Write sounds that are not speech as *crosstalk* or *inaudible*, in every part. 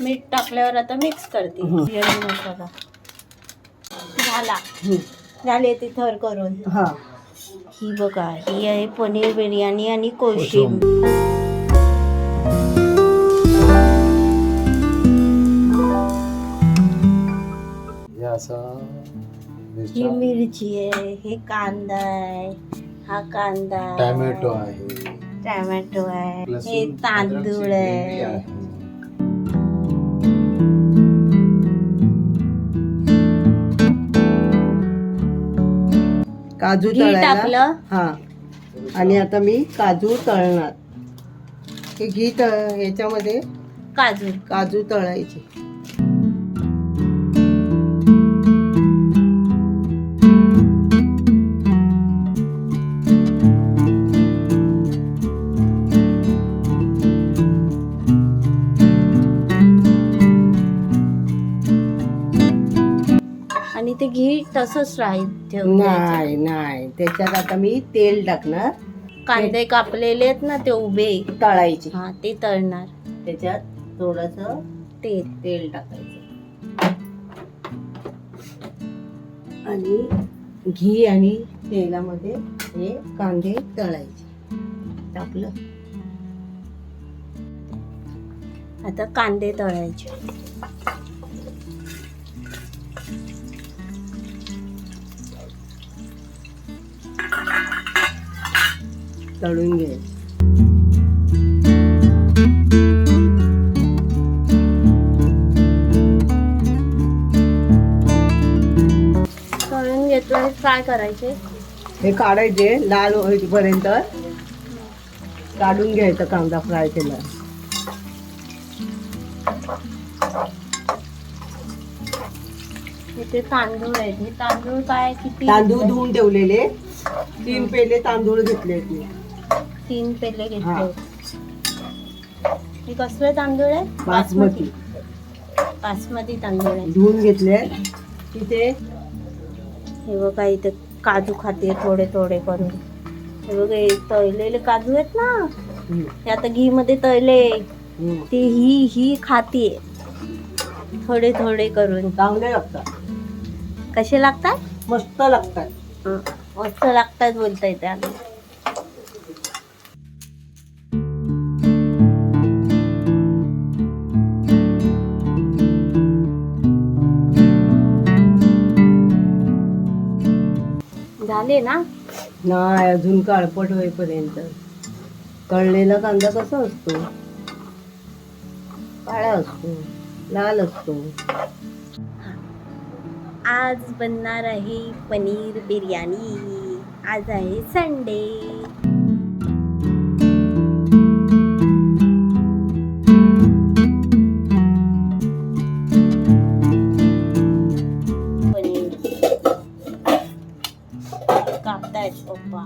मीठ टाकल्यावर आता मिक्स करते. हं. बिर्याणी मसाला. झाला. झाले ते थर करून. हा. ही बघा ही आहे पनीर बिर्याणी आणि कोशिंब हे असा ही मिरची आहे हे कांदा आहे हा कांदा आहे. टॅमॅटो आहे. टॅमॅटो आहे. हे लसूण, तांदूळ अद्रकची ग्रेव्ही आहे. काजू घी तळायला. टाकलं. हा. आणि आता मी काजू तळणार. हे घी तळ ह्याच्यामध्ये काजू. काजू तळायचे. तसंच राहील ठेवून द्यायचं. नाही नाही. त्याच्यात आता मी तेल टाकणार. कांदे कापलेले आहेत ना ते उभे. तळायचे. हा ते तळणार. त्याच्यात थोडस तेल. तेल टाकायचं. आणि घी आणि तेलामध्ये हे कांदे तळायचे. टाकलं. आता कांदे तळायचे. तळून घे. तळून घेतलं काय करायचे? हे काढायचे लाल होईपर्यंत. काढून घ्यायचा कांदा फ्राय केला इथे तांदूळ आहेत. हे तांदूळ काय? किती? तांदूळ? धुवून ठेवलेले. तीन पेले तांदूळ घेतले मी. तीन पेले. घेतले हे. कसले तांदूळ आहे बासमती. बासमती तांदूळ आहे. धुवून घेतले. तिथे हे बघा इथे काजू खाते थोडे थोडे करून. हे बघा तळलेले काजू आहेत ना? हे आता घी मध्ये तळले. ते ही ही खाते. थोडे थोडे करून. चांगले लागतात. कसे लागतात? मस्त लागतात. हं, मस्त लागतात बोलता येते आता झाले ना? नाही अजून काळपट होईपर्यंत. तळलेला कांदा कसा असतो? काळा असतो लाल असतो. आज बनणार आहे पनीर बिर्याणी. आज आहे संडे कापतायत पप्पा.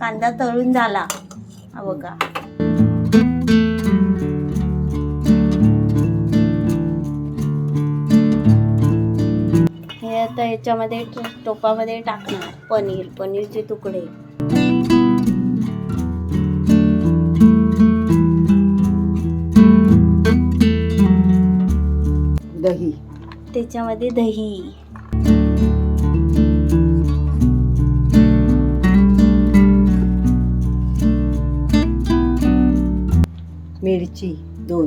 कांदा तळून झाला. हा बघा. हे आता याच्यामध्ये टोपामध्ये टाकणार पनीर पनीरचे तुकडे. त्याच्यामध्ये दही. मिरची दोन.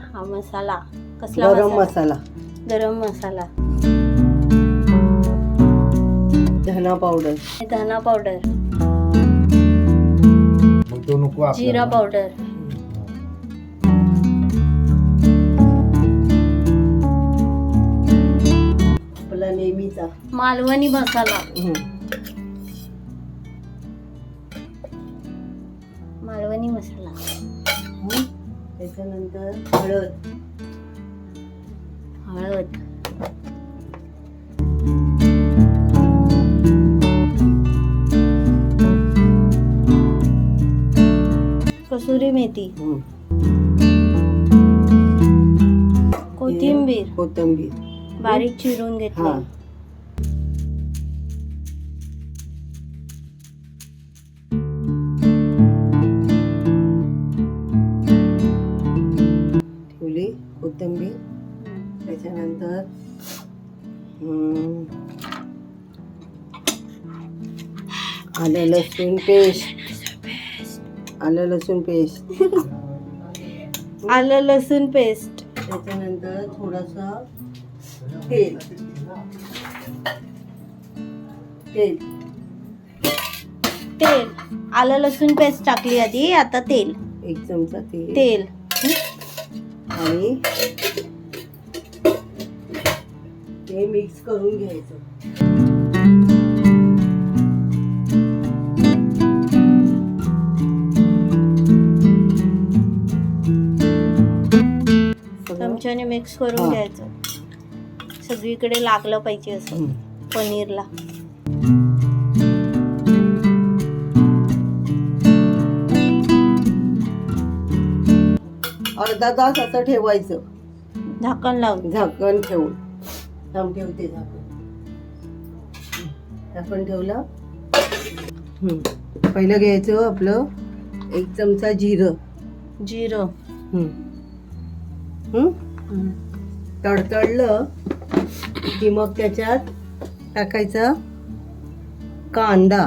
हा मसाला. कसला गरम मसाला? गरम मसाला. धना पावडर. धना पावडर. तो नको आपल्याला. जिरा पावडर आपला नेहमीचा मालवणी मसाला. मालवणी मसाला. त्याच्यानंतर हळद हळद कस्तुरी मेथी. हो. कोथिंबीर. कोथिंबीर. बारीक चिरून हा. घेतली ठेवली कोथिंबीर. त्याच्यानंतर आलं लसूण पेस्ट. आलं लसूण पेस्ट आलं लसूण पेस्ट त्याच्यानंतर थोडासा तेल. तेल. तेल. आलं लसूण पेस्ट टाकली आधी. आता तेल. एक चमचा तेल. तेल. आणि ते मिक्स करून घ्यायचं. चमच्याने मिक्स करून. घ्यायचं. सगळीकडे लागलं पाहिजे असं. पनीरला. अर्धा तास असं ठेवायचं. झाकण लावून. झाकण ठेवून. थांब ठेवते झाकण. झाकण ठेवलं. हम्म. पहिलं घ्यायचं आपलं एक चमचा जिरं. जिरं? तडतडलं की मग त्याच्यात टाकायचा कांदा.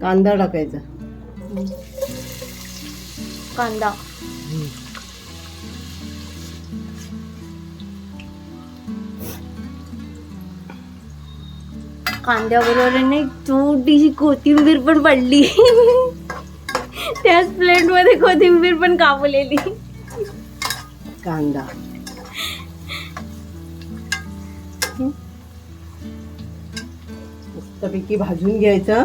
कांदा टाकायचा. कांदा. कांद्याबरोबर नाही थोडीशी कोथिंबीर पण पडली. *laughs* त्याच प्लेटमध्ये कोथिंबीर पण कापलेली. कांदा? मस्तपैकी भाजून घ्यायचं.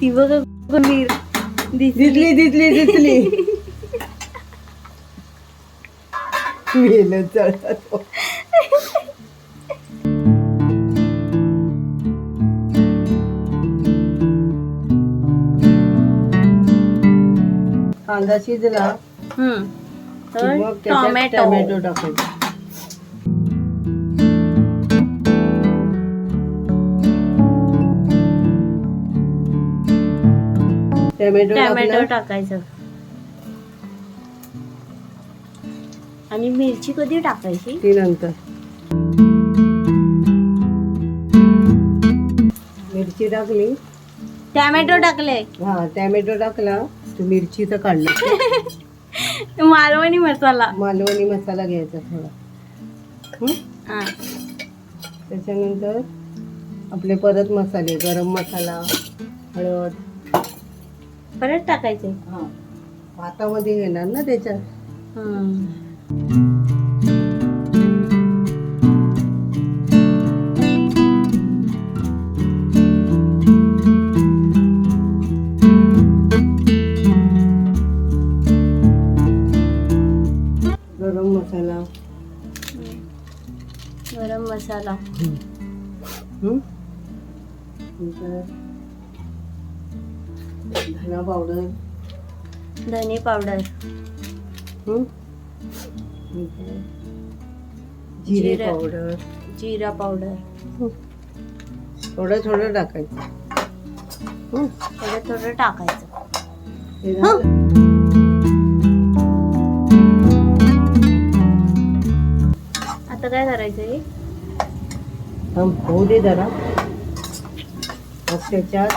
ती बघा कोथिंबीर दिसली दिसली दिसली दिसली मेलं *laughs* कांदा शिजला हम्म. की तर मग त्याच्यात टोमॅटो. टोमॅटो टाकायचा. टोमॅटो टोमॅटो टाकला. टाकायचं. आणि मिरची कधी टाकायची? ती नंतर. मिरची टाकली. टोमॅटो टाकले. हा टोमॅटो टाकला. तर मिरचीचं काढलं. *laughs* मालवणी मसाला. मालवणी मसाला घ्यायचा थोडा? हा? त्याच्यानंतर आपले परत मसाले गरम मसाला हळद. परत टाकायचे. हा. भातामध्ये घेणार ना त्याच्यात? हम्म. गरम मसाला गरम मसाला हं? नंतर धना पावडर धने पावडर हं? नंतर जिरे जिरे. पावडर. जिरा पावडर. थोडं थोडं टाकायचं. हं? थोडं थोडं टाकायचं. हे झालं. आता काय करायचं हे थांब, होऊ दे जरा. मग त्याच्यात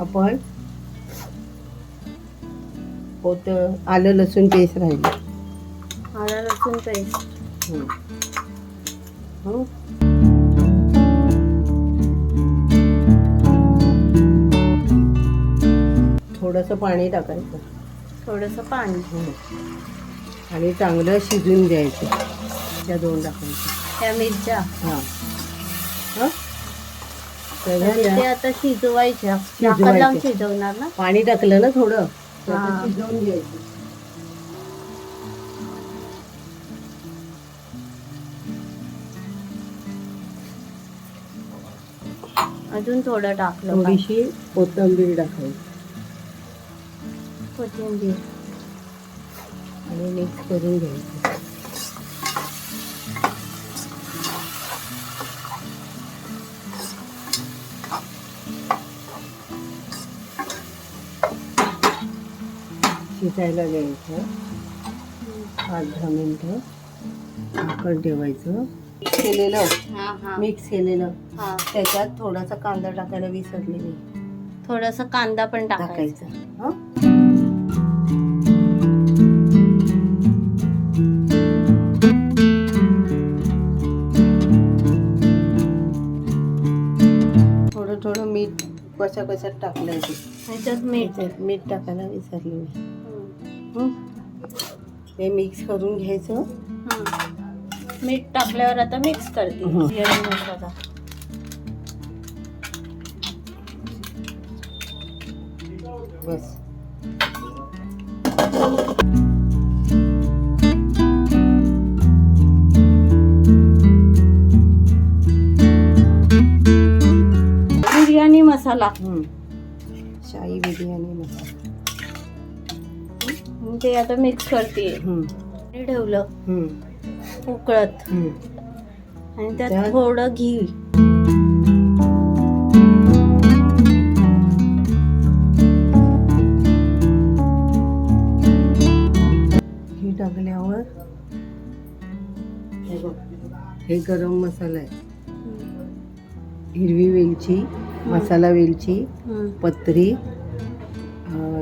आपण पोत आलं लसूण पेस्ट राहिलं. लसूण पेस्ट हं. थोडंसं पाणी टाकायचं. थोडस पाणी. हं. आणि चांगलं शिजून घ्यायचं. त्या दोन टाकायचं. त्या मिरच्या. हां. हां. ते आता शिजवायच्या. लावून शिजवणार ना? पाणी टाकलं ना थोडं हा. शिजवून घ्यायचं. अजून थोडं टाकलं थोडीशी कोथिंबीर टाकायची कोथिंबीर. आणि मिक्स करून घ्यायचं. शिजायला द्यायचं. पाच दहा मिनटं. झाकण ठेवायचं. केलेलं. मिक्स केलेलं. हा. त्याच्यात थोडासा कांदा टाकायला विसरले मी थोडासा कांदा पण टाकायचा? थोडं थोडं मीठ कशा कशात टाकलं ते ह्याच्यात मीठ. त्याच्यात मीठ टाकायला विसरले मी. हं? मिक्स करून घ्यायचं. मीठ टाकल्यावर आता मिक्स करते. बिर्याणी मसाला बस बिर्याणी मसाला. शाही बिर्याणी मसाला ते आता मिक्स करते हं. ठेवलं हं. उकळत. आणि त्यात थोडं घी हे टाकल्यावर हे बघ हे गरम मसाला आहे हिरवी वेलची मसाला वेलची. पत्री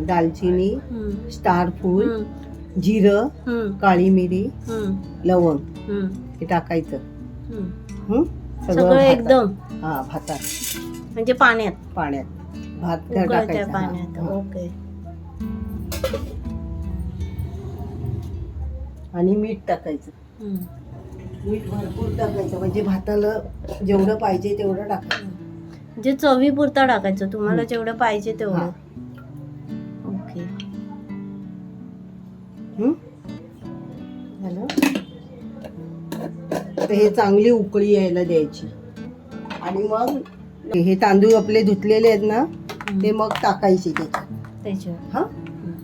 दालचिनी. स्टार फूल. जिरं हम्म. काळी मिरी हम्म. लवंग हम्म. हे टाकायचं हम्म. हं? सगळं भातात. एकदम हा भातात म्हणजे पाण्यात पाण्यात भात उकळत्या टाकायचा पाण्यात हा. ओके आणि मीठ टाकायचं हम्म. मीठ भरपूर टाकायचं म्हणजे भाताला जेवढं पाहिजे तेवढं टाकायचं म्हणजे चवीपुरता टाकायचं तुम्हाला हम्म. जेवढं पाहिजे. तेवढं झालं तर हे चांगली उकळी यायला द्यायची. आणि मग हे तांदूळ आपले धुतलेले आहेत ना ते मग टाकायचे त्याच्यात. त्याच्यावर हा?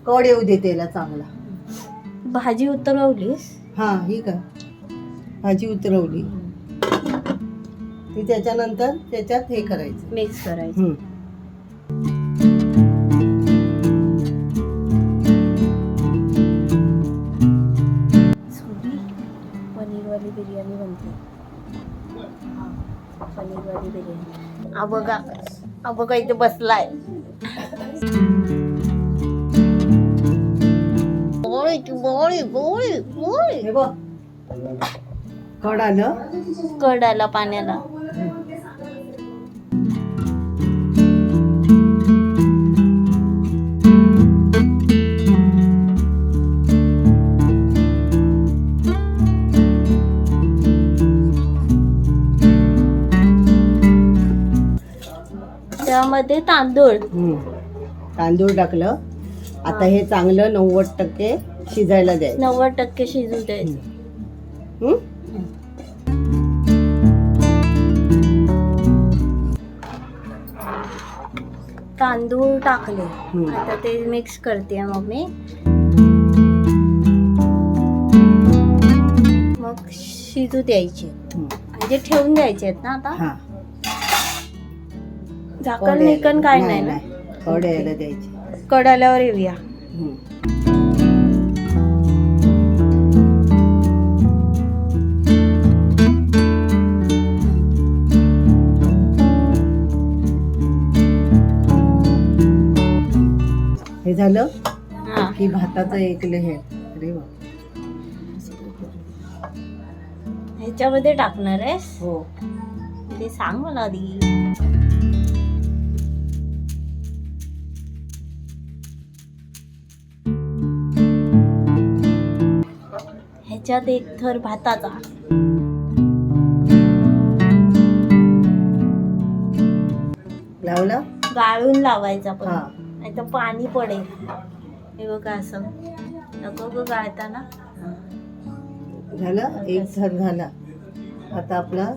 कड येऊ दे त्याला चांगला. भाजी उतरवलीस? हा ही का? भाजी उतरवली. ती त्याच्यानंतर त्याच्यात हे करायचं. मिक्स करायचं. हा, पनीरवाली बिर्याणी हा बघा. हा बघा इथे बसलाय. बोळी बोळी बोळी बोळी. हे बघ. कड आलं कड आला पाण्याला. त्यामध्ये तांदूळ. तांदूळ टाकलं. आता हे चांगलं नव्वद टक्के शिजायला द्यायचं. नव्वद टक्के शिजू द्यायचं? तांदूळ टाकले. आता ते मिक्स करते मम्मी. मग शिजू द्यायचे. म्हणजे ठेवून द्यायचे आहेत ना आता? हा. झाकण यायला- काय नाही ना? कड यायला द्यायची. कड आल्यावर येऊया हं. झालं? हा. की भाताचं एक हे. अरे वा. ह्याच्यामध्ये टाकणार आहेस? हो. ते सांग मला आधी. ह्याच्यात एक थर भाताचा. लावला? गाळून लावायचा पण. हा. नाही तर पाणी पडेल. हे बघा असं. नको ग गाळताना. झालं? एक थर झाला. आता आपला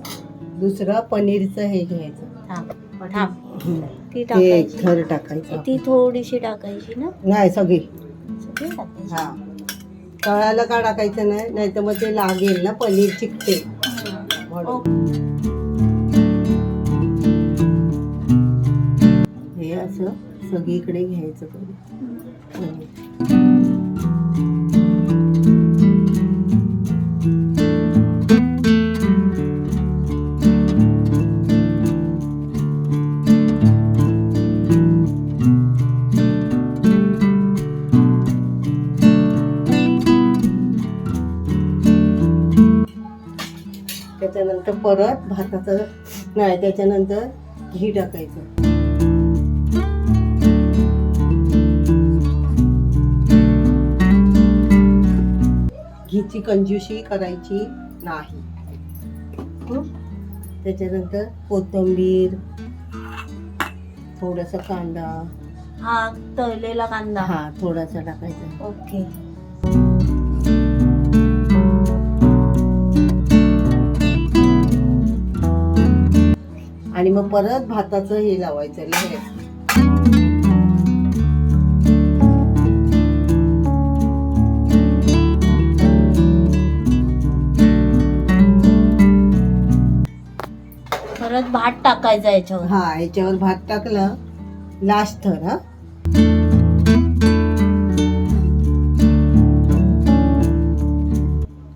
दुसरा पनीरचं हे घ्यायचं. थांब. थांब. हं. ती ते एक टाकायची. थर टाकायचं. ती थोडीशी टाकायची ना? नाही सगळी. सगळी टाकायची. हा. तळायला का टाकायचं नाही? नाही तर मग ते लागेल ना पनीर चिकते म्हणून हे असं सगळीकडे घ्यायचं पनीर. त्याच्यानंतर परत भाताचं नाही त्याच्यानंतर घी टाकायचं. घीची कंजूशी करायची नाही? त्याच्यानंतर कोथिंबीर थोडासा कांदा. हा तळलेला कांदा. हा थोडासा टाकायचा. ओके. आणि मग परत भाताचं हे लावायचं परत भात टाकायचा याच्यावर. हा याच्यावर भात टाकलं. लास्ट थर हा.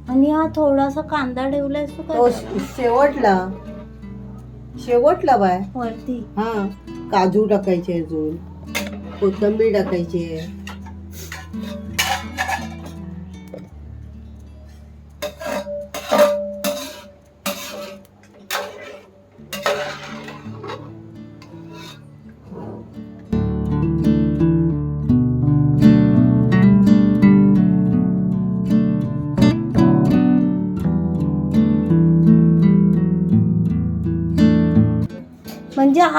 आणि हा थोडासा कांदा ठेवलाय तू शेवटला. शेवटला बाय. वरती. हा काजू टाकायचे अजून कोथिंबीर टाकायची म्हणजे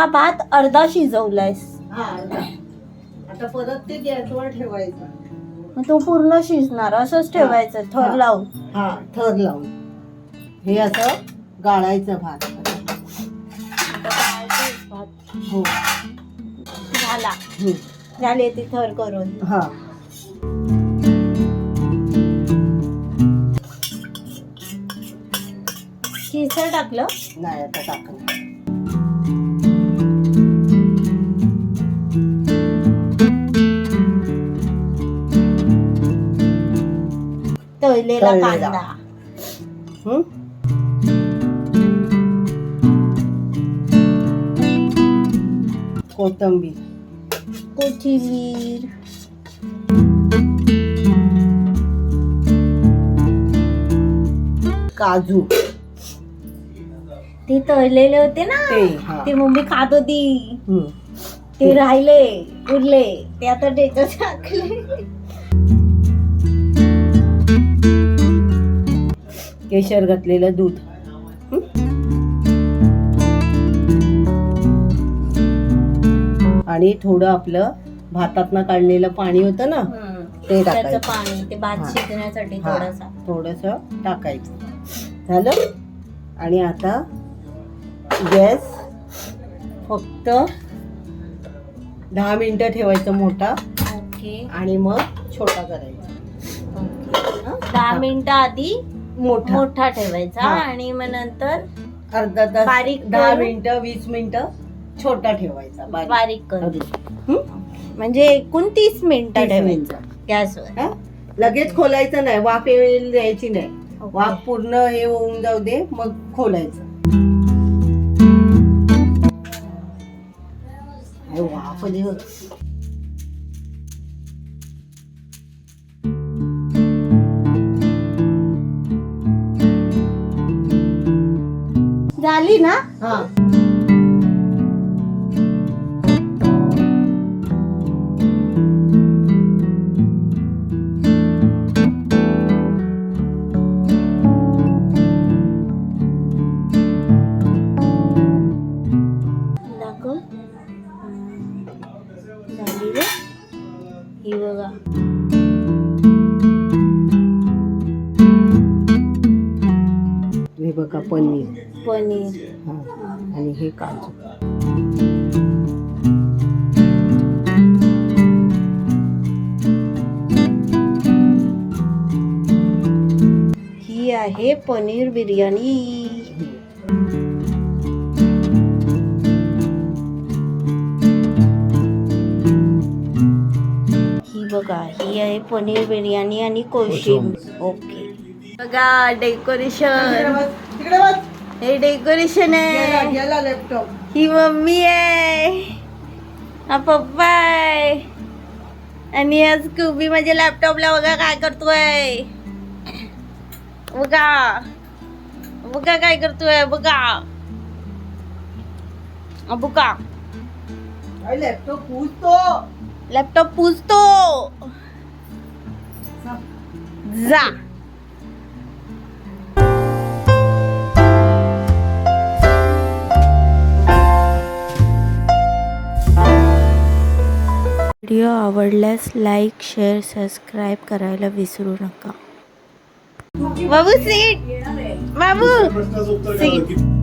हा भात अर्धा शिजवलायस. हा आता परत ते गॅसवर ठेवायचं. मग तो पूर्ण शिजणार असंच ठेवायचं थर हा. लावून. हा थर लावून. हे असं गाळायचं भात. भात हो. झाला. हम्म. झाले ते थर करून. हा. टाकलं? नाही आता टाकलं. तळलेला तळलेला. कांदा. हं? कोथिंबीर. कोथिंबीर. काजू. ते तळलेले होते ना? ते हा. ते मम्मी खात होती. हं. ते राहिले उरले. ते आता त्याच्यात टाकले केशर घातलेलं दूध? आणि थोडं आपलं भातातनं काढलेलं पाणी होतं ना ते टाकायचं. पाणी ते भात. शिजण्यासाठी थोडासा. थोडंसं टाकायचं. झालं? आणि आता गॅस फक्त दहा मिनिटं ठेवायचं मोठा. ओके. आणि मग छोटा करायचा? दहा मिनिटं आधी मोठा मोठा ठेवायचा हा. आणि मग नंतर अर्धा तास बारीक दहा करून- मिनिटं वीस मिनिटं छोटा ठेवायचा बारीक बारीक करून. हं? म्हणजे एकूण तीस मिनिटं ठेवायचं मिनिटं. गॅसवर हं? लगेच खोलायचं नाही वाफ येईल द्यायची नाही ओके. वाफ पूर्ण हे होऊन जाऊ दे मग खोलायचं अरे वाफ आली. झाली ना? हा. हा. आणि हे काजू. ही आहे पनीर बिर्याणी. ही बघा ही आहे पनीर बिर्याणी आणि कोशिंबीर ओके. बघा डेकोरेशन. हे डेकोरेशन आहे. गेला लॅपटॉप ही मम्मी आहे. हा पप्पा आहे. आणि आज कुबी माझ्या लॅपटॉपला बघा काय करतोय. बघा. बघा काय करतोय बघा. बघा. लॅपटॉप पूजतो लॅपटॉप पुजतो जा. व्हिडिओ आवडल्यास लाईक शेअर सबस्क्राईब करायला विसरू नका. बाबू सीट. बाबू. सीट.